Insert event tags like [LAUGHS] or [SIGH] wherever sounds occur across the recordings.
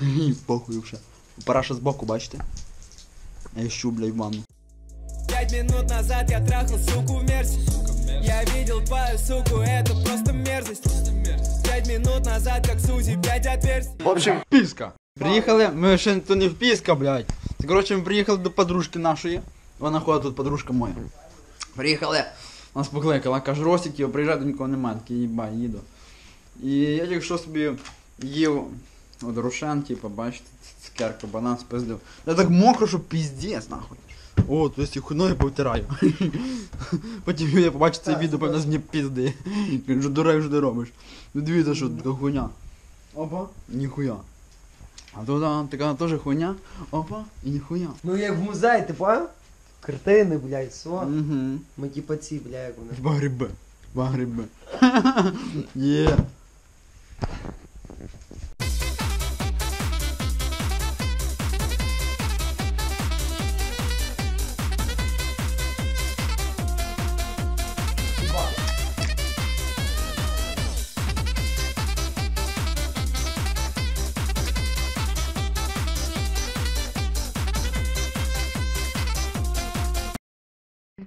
[LAUGHS] Похуй вже. Параша збоку, бачите? Я ищу, блядь, ванну. Пять минут назад я трахал суку в мерсе Я видел твою суку, это просто мерзость Пять минут назад, как Сузи, пять отверстий В общем, Піска. Приїхали, ми ще то не в Піска, блядь. Це, коротше, ми приїхали до подружки нашої. Вона ходить тут, подружка моя. Приїхали, нас покликала, каже, Ростик, його приїжджати нікого немає, такий їбай, їду. І я тільки що собі їв от Рошен, типу, бачите, цукерка, банан спиздив. Я так мокро, що піздець, нахуй. О, то есть хуй ноги повтираю. [LAUGHS] Потім я побачу це відео, певно, з мені пізди. Кажу, дурак, що ти робиш? Ну дивіться, що така хуйня. Опа, ніхуя. А тут а, така теж хуйня. Опа, і ніхуя. Ну як в музей, ти понял? Картини, блядь, все. Угу. Ми типа ці, бля, як вони. Два гриби. Два гриби. [LAUGHS] Є.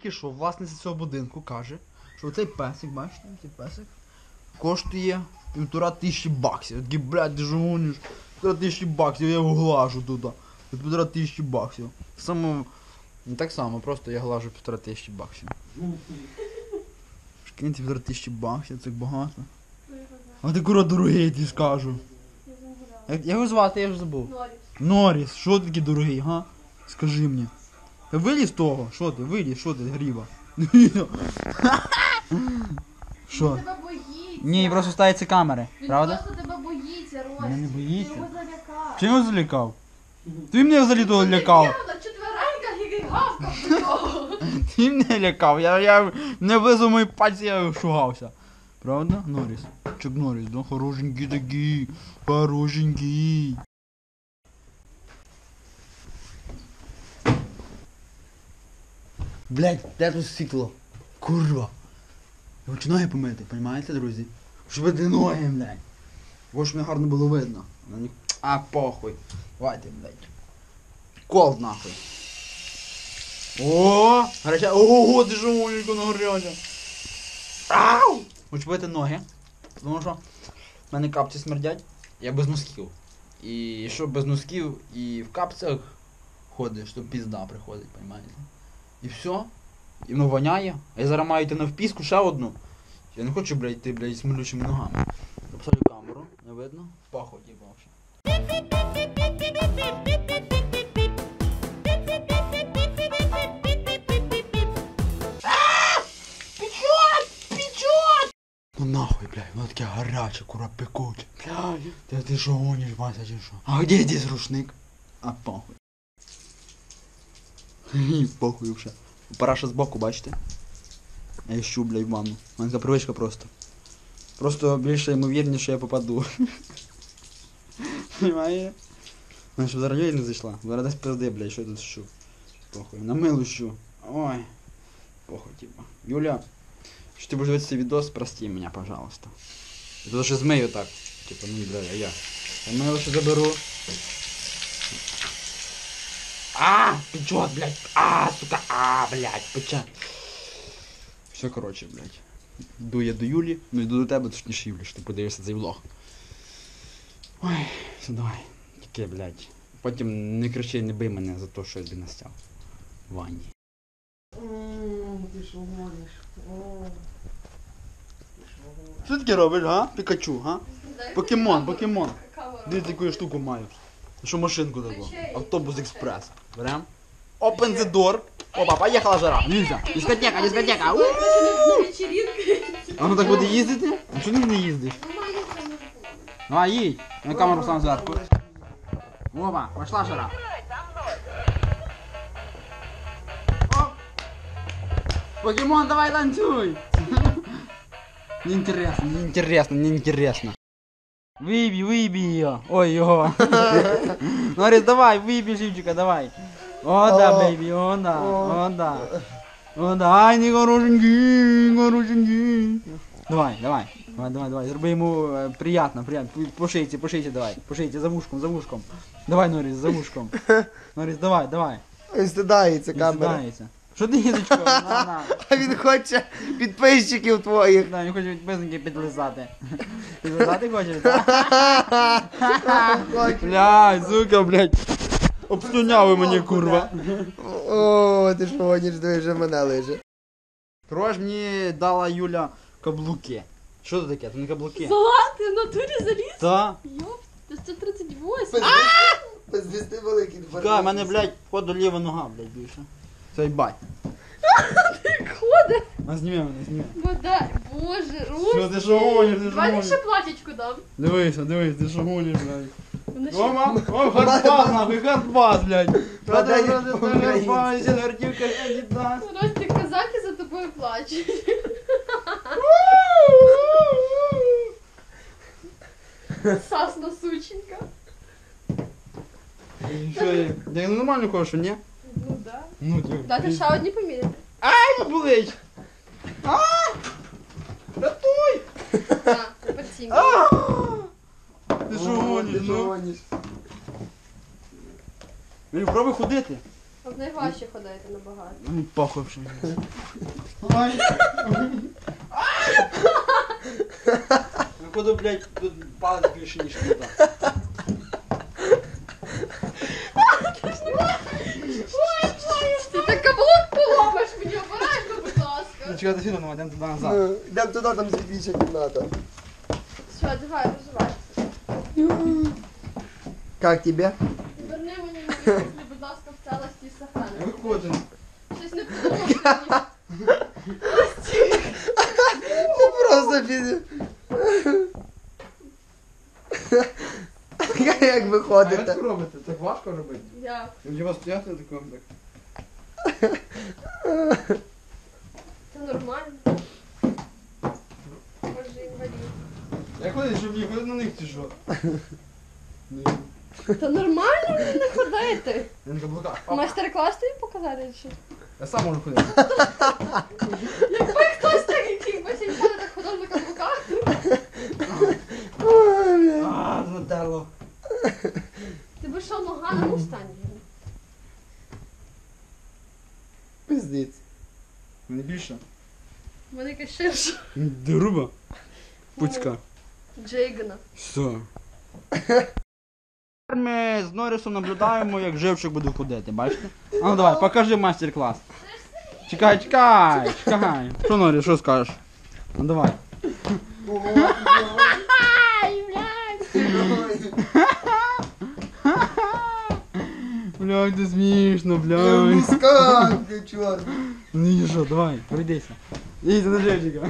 Тільки що власниця цього будинку каже, що цей песик, бачите, цей песик коштує півтора тисячі баксів. Я такий, блядь, ти ж гониш, півтора тисячі баксів, я його глажу туди. Півтора тисячі баксів. Саме, не так само, просто я глажу півтора тисячі баксів. Шкиньте півтора тисячі баксів, це багато. А ти кура дорогий, ти скажу. Як, його звати, я вже забув. Норіс. Норіс, що такий дорогий, га? Скажи мені. Виліз того, що ти, виліз, що ти, гріба. Що? Він тебе боїться. Ні, просто ставиться камери, Він правда? просто тебе боїться, Рось. Мене не боїться? Ти його залякав. Чим його залякав? Ти мене взагалі того лякав. Гавкав до нього. [LAUGHS] Ти мене лякав, я, я не везу мої пальці, я шугався. Правда, Норіс? Чук Норіс, да? Хорошенький такий, хорошенький. Блять, де тут світло? Курва. Я хочу ноги помити, понімаєте, друзі? Щоб види ноги, блядь. Бо ж мене гарно було видно. А, похуй. Давайте, блядь. Кол нахуй. О, гаряча. Ого, ти ж моленько на гаряча. Ау! Хочу помити ноги. Тому що в мене капці смердять. Я без носків. І що без носків і в капцях ходиш, то пізда приходить, понімаєте? І все. І воно воняє. А я зараз маю йти на впіску ще одну. Я не хочу, блядь, йти, блядь, з милючими ногами. Посадю камеру, не видно. Паху, типу, вообще. Ну нахуй, блядь, воно таке гаряче, кура пекуче. Блядь, ти, ти що гониш, Вася, чи що? А де здесь рушник? А похуй. [LAUGHS] Хі, похуй вже. Параша збоку, бачите? Я ищу, блядь, ванну. У мене така привичка просто. Просто більше ймовірніше я попаду. Понимаєте? Ну, щоб зараз не зайшла. Зараз десь пизди, блядь, що я тут щу. Похуй, на милу щу. Ой. Похуй, типа. Юля, що ти будеш дивитися відос, прости мене, пожалуйста. Я тут ще змию так. Типа, ну, блядь, а я. Я мило ще заберу. А, печет, блядь. А, сука, а, блядь, пече. Все, короче, блядь. Йду я до Юлі, ну йду до тебе, точніше, Юлі, що ти подивишся цей влог. Ой, все, давай. Таке, блядь. Потім не кричи, не бий мене за те, що я тобі настяв. В ванні. Ти що гониш? Що таке робиш, га? Пікачу, га? Покемон, покемон. Дивіться, яку я штуку маю. Що машинку таку? Автобус експрес. Берем. Open the door. Опа, поїхала жара. Дивіться. Дискотека, дискотека. У! А ну так буде їздити? А чого ти не їздиш? Давай, їдь. На камеру сам зверху. Опа, пошла жара. Оп. Покемон, давай танцуй. [LAUGHS] Неинтересно, неинтересно, неинтересно. Выбей, выбей ее. Ой, его. [LAUGHS] Говорит, давай, выбей живчика, давай. О, да, бейби, о, да, о, да. О, да, ай, не хорошенький, хорошенький. Давай, давай. Давай, давай, давай, зроби йому е, приятно, приятно. По- По шийці, по шийці давай. По шийці, за вушком, за вушком. Давай, Норіс, за вушком. [LAUGHS] Норіс, давай, давай. Він стидається Він камера. сідається. Що ти? [LAUGHS] На, на. А він хоче підписчиків твоїх. Да, він хоче підписники підлизати. Підлизати хочеш? так? Хоче. Блядь, сука, блядь. Обслюняли мені, курва. О, ти ж диви, вже мене лиже. Коротше, мені дала Юля каблуки. Що це таке? Це не каблуки. Салат, ти в натурі заліз? Та? Йоп, ти 138. Без 200 великий. Чекай, в мене, блядь, походу ліва нога, блядь, більше. Це бать. Ходить. А зніми мене, зніми. Вода, боже, Що ти що гониш, ти що Давай гониш? ще платічку дам. Дивися, дивись, ти що гониш, блядь. Вона ще- Рома, о, хардбас, нахуй, хардбас, блядь. Подай Хардбас, по-українськи. гвардівка, Адідас. Ростик казаки за тобою плачуть. Сасна сученька. Що, я я нормально кошу, ні? Ну да. Ну, ти. Дати ще одні поміряти. Ай, болить. А! Рятуй! А. Ти що гониш, Ти що ну? гониш? Ну, пробуй ходити. От найважче ходити набагато. Ну, похуй вже. Ай. Походу, блядь, тут палець більше, ніж тут. ласка. Чекай, до фільму, йдемо туди назад. Ну, Йдемо туди, там світліша кімната. Все, давай, розвивайся. Как тебе? Верни мені мені, будь ласка, в целості і сохранності. Виходимо. Щось не [LAUGHS] подумав мені. Ти просто під... Як [LAUGHS] ви А ходите? як робите? Так важко робити? Я. Для вас стояти такого так. [LAUGHS] Це нормально. Може інвалід. Як ходить, щоб не ходити на них чи що? Ні. Та нормально мені не ходити. Я на каблуках. Опа. Майстер-клас тобі показати чи? Я сам можу ходити. Якби хтось так, який басейн так ходив на каблуках. Ой, бля. А, задерло. Ти би що нога на мустангі? Більше. У ширша. Грубо. Пуцька. Джейгана. Все. Ми з Норрісом наблюдаємо, як живчик буде ходити, бачите? А ну давай, покажи майстер-клас. Чекай, чекай, чекай. Що Норріс, що скажеш? Ну давай. Ай, блядь. Це смішно, Я блядь. мускат, ти чорт. Ну і що, давай, пройдися. Їдь на живчика. [LAUGHS]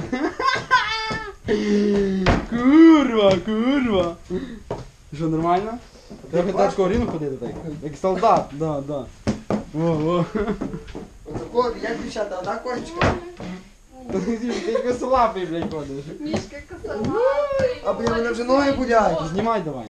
Курва, курва. Що, нормально? Трохи тачку рівно ходити так. Як солдат, да, да. О, о. Отако, як дівчата, одна кошечка. Ти косолапий, блядь, ходиш. Мішка косолапий. А, блін, мене вже ноги болять. Знімай давай.